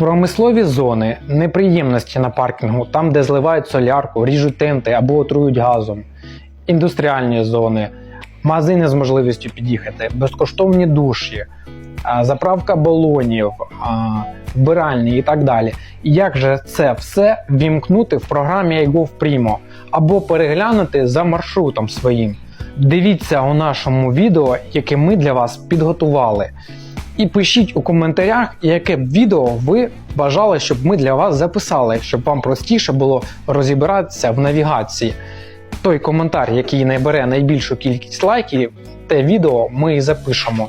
Промислові зони, неприємності на паркінгу, там, де зливають солярку, ріжуть тенти або отрують газом, індустріальні зони, магазини з можливістю під'їхати, безкоштовні душі, заправка балонів, вбиральні і так далі. Як же це все вімкнути в програмі iGo Primo або переглянути за маршрутом своїм? Дивіться у нашому відео, яке ми для вас підготували. І пишіть у коментарях, яке б відео ви бажали, щоб ми для вас записали, щоб вам простіше було розібратися в навігації. Той коментар, який набере найбільшу кількість лайків, те відео ми і запишемо.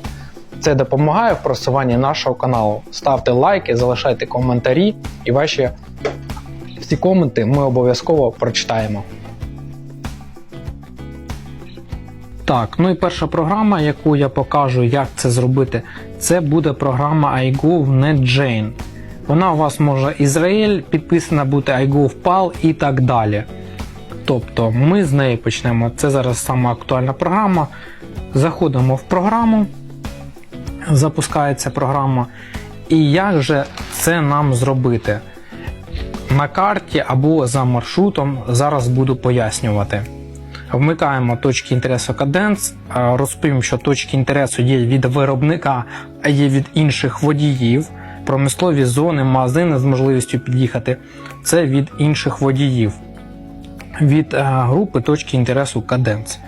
Це допомагає в просуванні нашого каналу. Ставте лайки, залишайте коментарі, і ваші всі коменти ми обов'язково прочитаємо. Так, ну і перша програма, яку я покажу, як це зробити, це буде програма iGo в NetJane. Вона у вас може Ізраїль, підписана бути iGo PAL і так далі. Тобто ми з неї почнемо. Це зараз сама актуальна програма. Заходимо в програму, запускається програма. І як же це нам зробити? На карті або за маршрутом зараз буду пояснювати. Вмикаємо точки інтересу Cadence. Е, Розповім, що точки інтересу є від виробника, а є від інших водіїв. Промислові зони, магазини з можливістю під'їхати це від інших водіїв, від е, групи точки інтересу Cadence.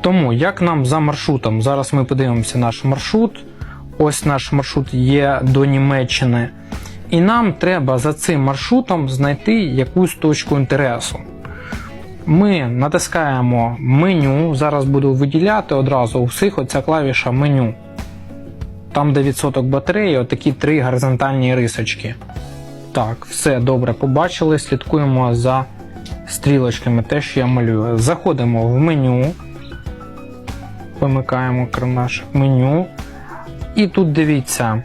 Тому як нам за маршрутом? Зараз ми подивимося наш маршрут. Ось наш маршрут є до Німеччини. І нам треба за цим маршрутом знайти якусь точку інтересу. Ми натискаємо меню. Зараз буду виділяти одразу у всіх оця клавіша меню. Там, де відсоток батареї, отакі три горизонтальні рисочки. Так, все добре побачили. Слідкуємо за стрілочками, те, що я малюю. Заходимо в меню. Вимикаємо наше меню. І тут дивіться.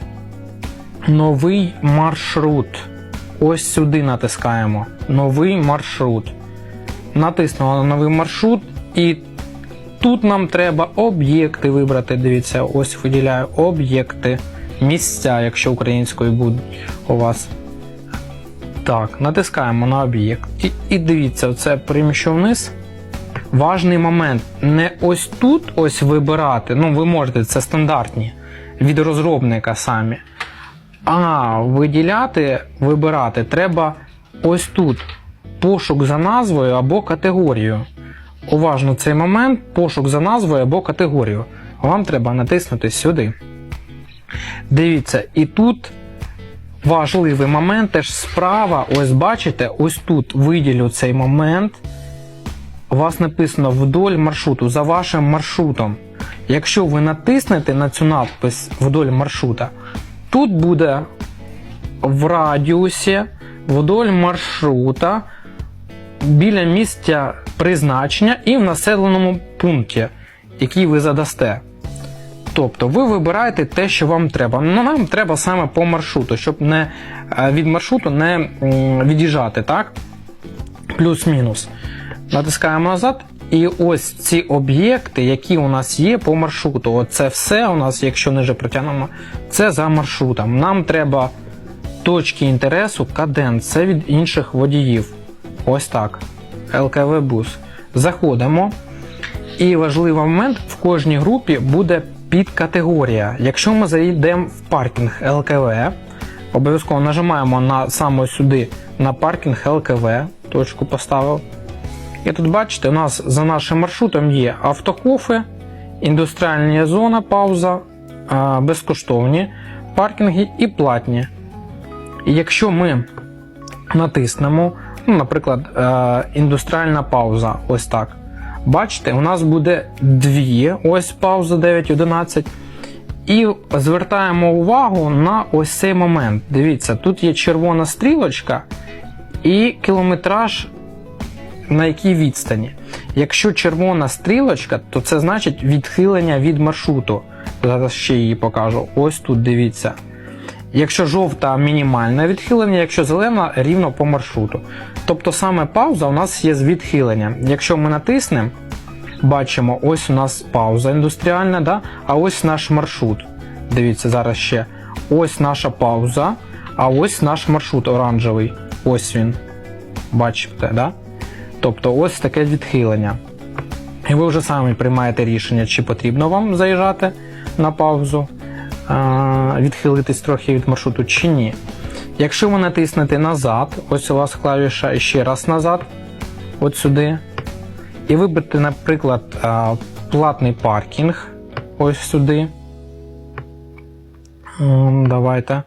Новий маршрут. Ось сюди натискаємо. Новий маршрут натиснули на новий маршрут, і тут нам треба об'єкти вибрати. Дивіться, ось виділяю об'єкти, місця, якщо українською буде у вас. Так, натискаємо на об'єкт. І, і дивіться, це переміщу вниз. Важний момент. Не ось тут ось вибирати. Ну, ви можете, це стандартні від розробника самі. А виділяти, вибирати треба ось тут пошук за назвою або категорією. Уважно цей момент пошук за назвою або категорією. Вам треба натиснути сюди. Дивіться, і тут важливий момент теж справа. Ось бачите, ось тут виділю цей момент. У вас написано вдоль маршруту за вашим маршрутом. Якщо ви натиснете на цю надпис вдоль маршрута, тут буде в радіусі вдоль маршрута біля місця призначення і в населеному пункті, який ви задасте. Тобто ви вибираєте те, що вам треба. Ну, нам треба саме по маршруту, щоб не е, від маршруту не від'їжджати, так? Плюс-мінус. Натискаємо назад. І ось ці об'єкти, які у нас є по маршруту. Оце все у нас, якщо ниже протягнемо, це за маршрутом. Нам треба точки інтересу каден, це від інших водіїв. Ось так. ЛКВ бус. Заходимо. І важливий момент: в кожній групі буде підкатегорія. Якщо ми зайдемо в паркінг ЛКВ, обов'язково нажимаємо на саме сюди на паркінг ЛКВ, точку поставив. І тут бачите, у нас за нашим маршрутом є автокофи, індустріальна зона, пауза, безкоштовні паркінги і платні. І якщо ми натиснемо, ну, наприклад, е, індустріальна пауза, ось так. Бачите, у нас буде дві, ось пауза 9.11. І звертаємо увагу на ось цей момент. Дивіться, тут є червона стрілочка і кілометраж на якій відстані. Якщо червона стрілочка, то це значить відхилення від маршруту. Зараз ще її покажу. Ось тут дивіться. Якщо жовта мінімальне відхилення, якщо зелена рівно по маршруту. Тобто саме пауза у нас є з відхилення. Якщо ми натиснемо, бачимо, ось у нас пауза індустріальна, да? а ось наш маршрут. Дивіться, зараз ще ось наша пауза. А ось наш маршрут оранжевий. Ось він. Бачите, да? Тобто ось таке відхилення. І ви вже самі приймаєте рішення, чи потрібно вам заїжджати на паузу, відхилитись трохи від маршруту, чи ні. Якщо ви натиснете назад, ось у вас клавіша ще раз назад, от сюди, і виберете, наприклад, платний паркінг, ось сюди. Давайте.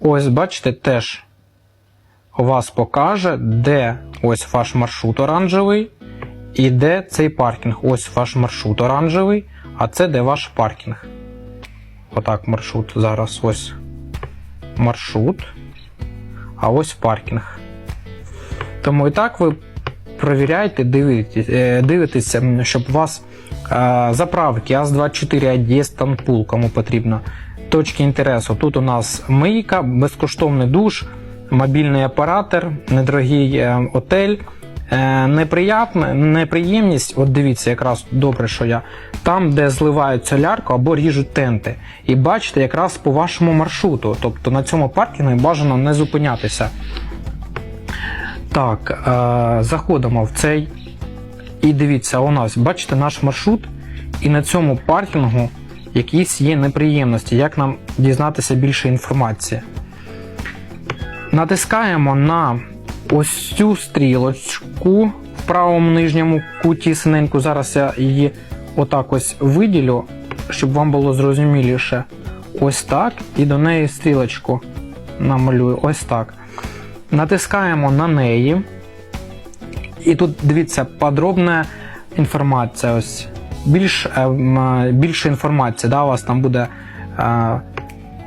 Ось, бачите, теж у вас покаже, де ось ваш маршрут оранжевий, і де цей паркінг. Ось ваш маршрут оранжевий, а це де ваш паркінг. Отак маршрут зараз ось маршрут, а ось паркінг. Тому і так ви провіряйте, дивитесь, е, дивитеся, щоб у вас е, заправки АЗ-24 Одес Танпул, кому потрібно. Точки інтересу. Тут у нас мийка, безкоштовний душ, мобільний оператор, недорогий е, отель. Е, неприємність, от дивіться, якраз добре, що я там, де зливають солярку або ріжуть тенти. І бачите, якраз по вашому маршруту. Тобто на цьому паркінгу бажано не зупинятися. Так, е, заходимо в цей. І дивіться, у нас, бачите, наш маршрут, і на цьому паркінгу якісь є неприємності. Як нам дізнатися більше інформації? Натискаємо на ось цю стрілочку в правому нижньому куті синеньку. Зараз я її отак ось виділю, щоб вам було зрозуміліше. Ось так. І до неї стрілочку намалюю. Ось так. Натискаємо на неї. І тут дивіться, подробна інформація. Ось більш, е, більше інформації. Да, у вас там буде е,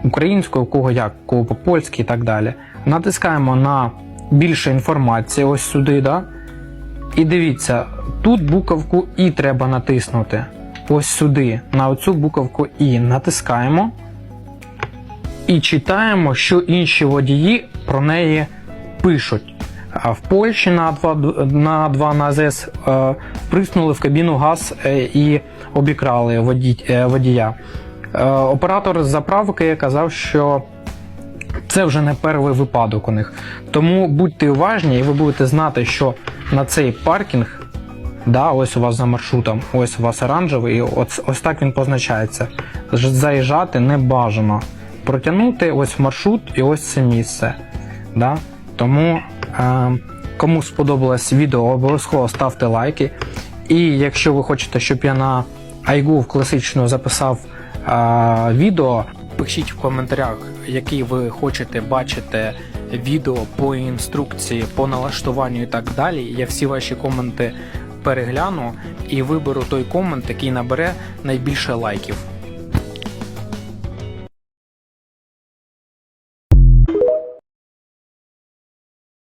українською, у кого як, у кого по-польськи і так далі. Натискаємо на більше інформації ось сюди. Да? І дивіться, тут буковку І треба натиснути. Ось сюди, на оцю буковку І натискаємо і читаємо, що інші водії про неї пишуть. В Польщі на 2 на 2 на АЗС е, вприснули в кабіну газ е, і обікрали водій, е, водія. Е, оператор заправки казав, що це вже не перший випадок у них. Тому будьте уважні, і ви будете знати, що на цей паркінг, да, ось у вас за маршрутом, ось у вас оранжевий, і ось, ось так він позначається. Заїжджати не бажано. Протягнути ось маршрут і ось це місце. Да? Тому е, кому сподобалось відео, обов'язково ставте лайки. І якщо ви хочете, щоб я на iGo класично записав е, відео, пишіть в коментарях, який ви хочете бачити відео по інструкції, по налаштуванню і так далі. Я всі ваші коменти перегляну і виберу той комент, який набере найбільше лайків.